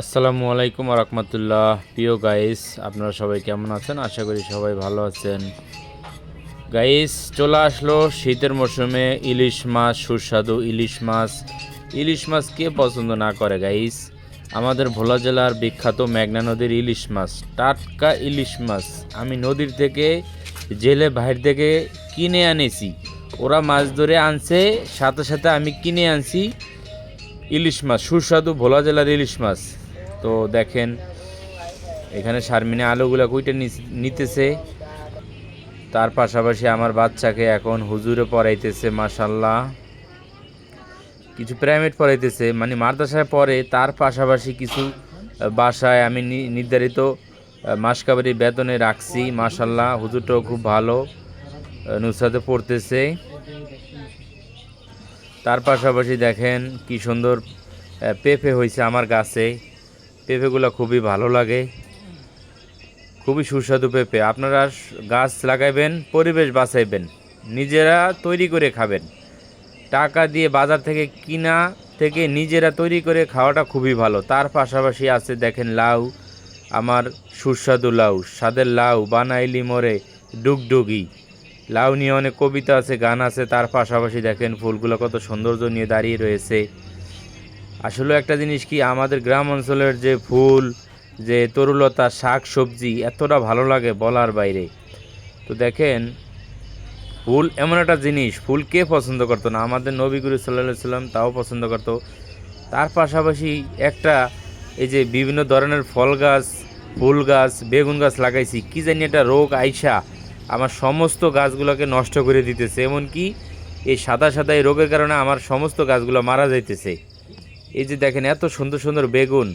আসসালামু আলাইকুম রহমতুল্লাহ প্রিয় গাইস, আপনারা সবাই কেমন আছেন? আশা করি সবাই ভালো আছেন। গাইস, চলে আসলো শীতের মরশুমে ইলিশ মাছ, সুস্বাদু ইলিশ মাছ। ইলিশ মাছ কে পছন্দ না করে গাইস? আমাদের ভোলা জেলার বিখ্যাত মেঘনা নদীর ইলিশ মাছ, টাটকা ইলিশ মাছ। আমি নদীর থেকে, জেলে বাইরে থেকে কিনে আনেছি। ওরা মাছ ধরে আনছে, সাথে সাথে আমি কিনে আনছি ইলিশ মাছ, সুস্বাদু ভোলা জেলার ইলিশ মাছ। তো দেখেন, এখানে শারমিনে আলোগুলা কুইটে নিতেছে। তার পাশাপাশি আমার বাচ্চাকে এখন হুজুরে পড়াইতেছে মাসাল্লাহ কিছু প্রাইভেট পড়াইতেছে মানে মাদ্রাসায় পড়ে, তার পাশাপাশি কিছু বাসায় আমি নির্ধারিত মাসকাবারি বেতনে রাখছি মাসাল্লাহ হুজুরটাও খুব ভালো নুসরাতে পড়তেছে। তার পাশাপাশি দেখেন কি সুন্দর পেঁপে হয়েছে আমার গাছে। পেঁপেগুলো খুবই ভালো লাগে। খুবই সুস্বাদু পেঁপে। আপনারা গাছ লাগাইবেন, পরিবেশ বাঁচাইবেন। নিজেরা তৈরি করে খাবেন। টাকা দিয়ে বাজার থেকে কিনা থেকে নিজেরা তৈরি করে খাওয়াটা খুবই ভালো। তার পাশাপাশি আছে দেখেন লাউ, আমার সুস্বাদু লাউ। স্বাদের লাউ বানাইলি মরে ডুগডুগি। লাউ নিয়ে অনেক কবিতা আছে, গান আছে। তার পাশাপাশি দেখেন ফুলগুলো কত সৌন্দর্য নিয়ে দাঁড়িয়ে রয়েছে। আসলে একটা জিনিস কি, আমাদের গ্রাম অঞ্চলের যে ফুল, যে তরুলতা শাক সবজি এতটা ভালো লাগে বলার বাইরে। তো দেখেন, ফুল এমন একটা জিনিস, ফুল কে পছন্দ করতো না? আমাদের নবী গুরু সাল্লাহ সাল্লাম তাও পছন্দ করতো। তার পাশাপাশি একটা এই যে বিভিন্ন ধরনের ফল গাছ, ফুল গাছ, বেগুন গাছ লাগাইছি, কি জানি একটা রোগ আইসা আমার সমস্ত গাছগুলোকে নষ্ট করে দিতেছে। এমনকি এই সাদা সাদা এই রোগের কারণে আমার সমস্ত গাছগুলো মারা যাইতেছে। এই যে দেখেন, এত সুন্দর সুন্দর বেগুন।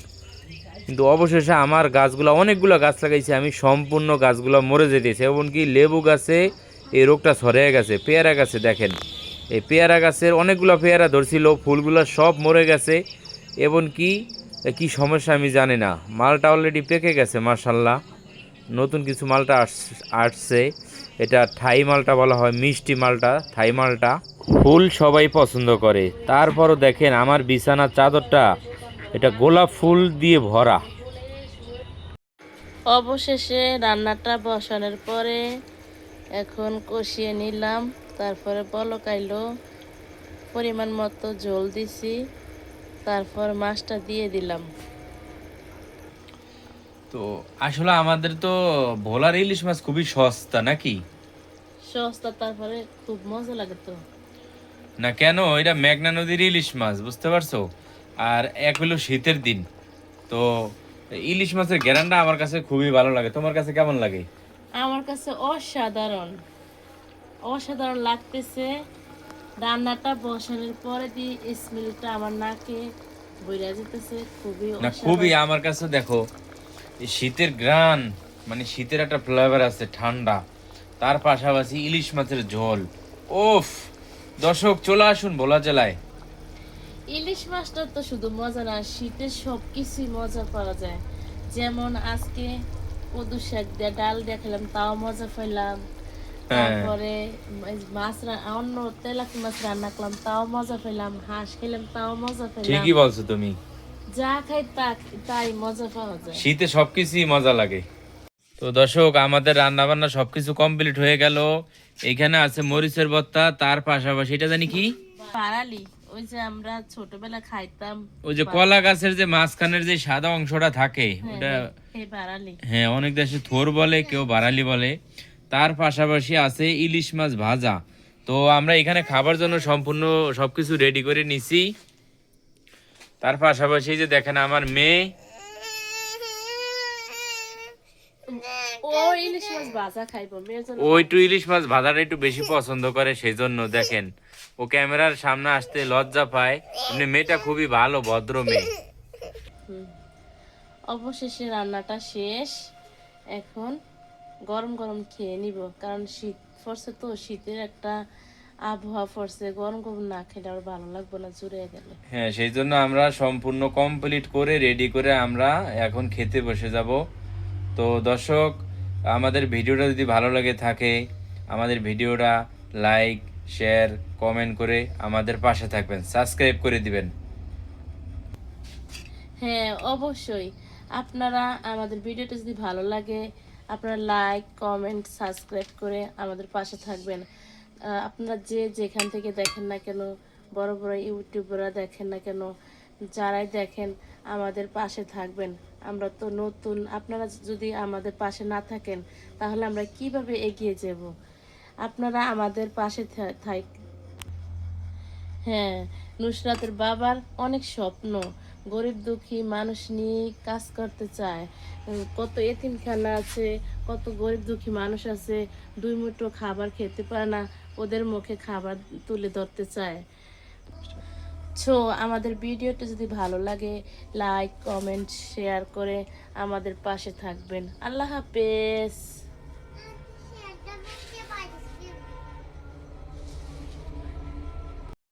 কিন্তু অবশেষে আমার গাছগুলো, অনেকগুলো গাছ লাগাইছি আমি, সম্পূর্ণ গাছগুলো মরে যেতেছে। এমনকি লেবু গাছে এই রোগটা ছড়িয়ে গেছে, পেয়ারা গাছে দেখেন। এই পেয়ারা গাছের অনেকগুলো পেয়ারা ধরছিল, ফুলগুলো সব মরে গেছে। এমনকি কি সমস্যা আমি জানি না। মালটা অলরেডি পেকে গেছে মার্শাল্লাহ নতুন কিছু মালটা আস- আসছে। এটা থাই মালটা বলা হয়, মিষ্টি মালটা, থাই মালটা। ফুল সবাই পছন্দ করে। তারপরও দেখেন আমার বিছানার চাদরটা, এটা গোলাপ ফুল দিয়ে ভরা। অবশেষে রান্নাটা বসানোর পরে এখন কষিয়ে নিলাম, তারপরে বলকাইলো পরিমাণ মতো জল দিছি, তারপর মাছটা দিয়ে দিলাম। তো আসলে আমাদের তো ভোলার ইলিশ মাছ খুবই সস্তা নাকি? সস্তা তারপরে খুব মজা লাগে তো। না কেন? এটা মেঘনা নদীর ইলিশ মাছ বুঝতে পারছ? আর এক হলো শীতের দিন। তো ইলিশ মাছের গ্যারান্টা আমার কাছে খুবই ভালো লাগে। তোমার কাছে কেমন লাগে? আমার কাছে অসাধারণ। অসাধারণ লাগতেছে। রান্নাটা বসানোর পরে দিয়ে স্মেলটা আমার নাকে বইরা যেতেছে খুবই না খুবই আমার কাছে দেখো এই শীতের গ্রান মানে শীতের একটা ফ্লেভার আছে ঠান্ডা। তার পাশাপাশি ইলিশ মাছের ঝোল। ওফ দর্শক চলে আসুন ভোলা জেলায়। ইলিশ মাছটা তো শুধু মজা না শীতের সব কিছুই মজা পাওয়া যায়। যেমন আজকে কদু শাক দিয়ে ডাল দিয়ে খেলাম তাও মজা পাইলাম। হ্যাঁ। তারপরে মাছ অন্য তেলাপি মাছ রান্না করলাম তাও মজা পেলাম হাঁস খেলাম তাও মজা পেলাম ঠিকই বলছো তুমি। যা খাই তাই মজা পাওয়া যায়। শীতে সবকিছুই মজা লাগে। তো দর্শক আমাদের রান্না বান্না সবকিছু কমপ্লিট হয়ে গেল। এখানে আছে মরিচের ভর্তা তার পাশাপাশি এটা জানি কি? পারালি ওই যে আমরা ছোটবেলা খাইতাম ওই যে কলা গাছের যে মাঝখানের যে সাদা অংশটা থাকে ওটা হ্যাঁ অনেক দেশে থোর বলে কেউ বারালি বলে। তার পাশাপাশি আছে ইলিশ মাছ ভাজা। তো আমরা এখানে খাবার জন্য সম্পূর্ণ সবকিছু রেডি করে নিছি। তার পাশাপাশি যে দেখেন আমার মেয়ে। ও ইলিশ মাছ ভাজা খাইবো মেয়ের জন্য ও একটু ইলিশ মাছ ভাজাটা একটু বেশি পছন্দ করে সেই জন্য দেখেন। ও ক্যামেরার সামনে আসতে লজ্জা পায়। এমনি মেয়েটা খুবই ভালো ভদ্র মেয়ে। অবশেষে রান্নাটা শেষ। এখন গরম গরম খেয়ে নিব কারণ শীত পড়ছে তো শীতের একটা আবহাওয়া পড়ছে গরম গরম না খেলে আর ভালো লাগবে না জুড়ে গেলে। হ্যাঁ সেই জন্য আমরা সম্পূর্ণ কমপ্লিট করে রেডি করে আমরা এখন খেতে বসে যাব। তো দর্শক আমাদের ভিডিওটা যদি ভালো লাগে থাকে আমাদের ভিডিওটা লাইক শেয়ার কমেন্ট করে আমাদের পাশে থাকবেন সাবস্ক্রাইব করে দিবেন। হ্যাঁ অবশ্যই। আপনারা আমাদের ভিডিওটা যদি ভালো লাগে আপনারা লাইক কমেন্ট সাবস্ক্রাইব করে আমাদের পাশে থাকবেন। আপনারা যে যেখান থেকে দেখেন না কেন, বড় বড় ইউটিউবাররা দেখেন না কেন, যারাই দেখেন, আমাদের পাশে থাকবেন। আমরা তো নতুন, আপনারা যদি আমাদের পাশে না থাকেন, তাহলে আমরা কীভাবে এগিয়ে যাব? আপনারা আমাদের পাশে থাক হ্যাঁ নুসরাতের বাবার অনেক স্বপ্ন। গরিব দুঃখী মানুষ নিয়ে কাজ করতে চায়। কত এতিমখানা আছে, কত গরিব দুঃখী মানুষ আছে, দুই মুঠো খাবার খেতে পারে না। ওদের মুখে খাবার তুলে ধরতে চায়। সো আমাদের ভিডিওটা যদি ভালো লাগে লাইক কমেন্ট শেয়ার করে আমাদের পাশে থাকবেন। আল্লাহ হাফেজ।